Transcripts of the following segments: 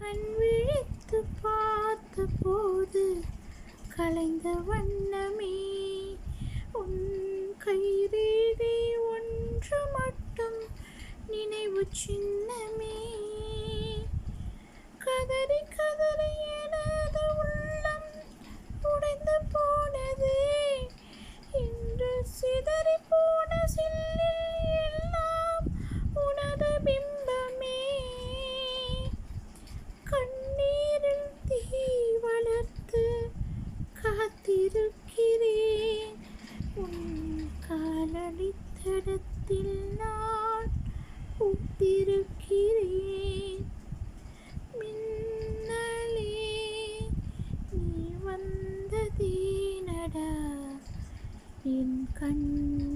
கண் விழித்து பார்த்த போது கலைந்த வண்ணமே. காலடித்தடத்தில் நான் உத்திருக்கிறேன் மின்னலே நீ வந்ததேனடா என் கண்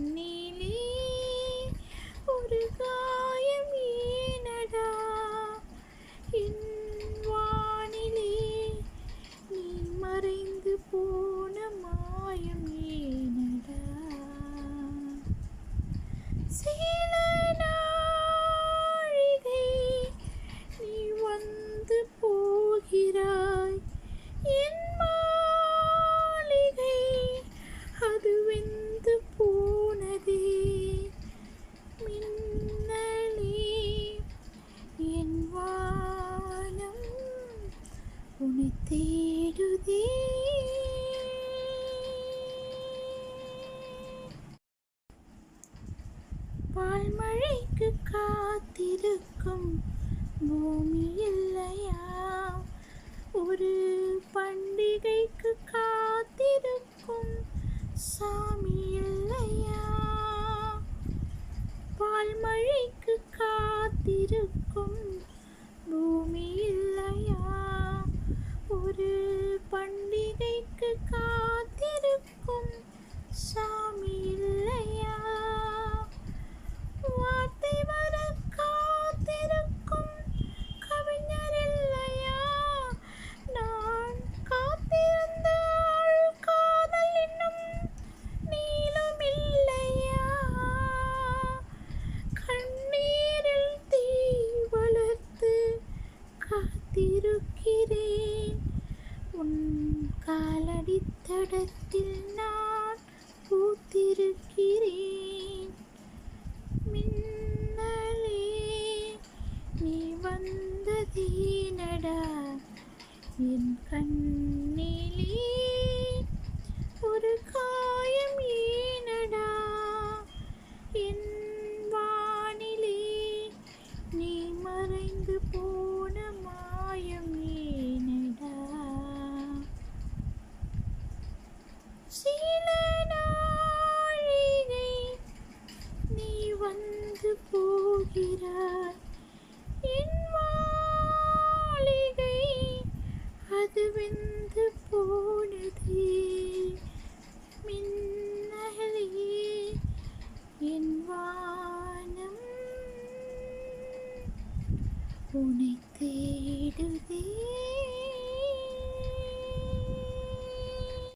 See. பால்மழைக்கு காத்திருக்கும் பூமி இல்லையா ஒரு பண்டிகைக்கு காத்திருக்கும் சாமி இல்லையா பால்மழைக்கு காத்திருக்கும் அடித்தடத்தில் நான் பூத்திருக்கிறேன். மின்னலே நீ வந்ததீனடா என் கண் இருக்கிறார் என் மாளிகை அது வெந்து போனது. மின்னகலே என் வானம் உனை தேடுதே.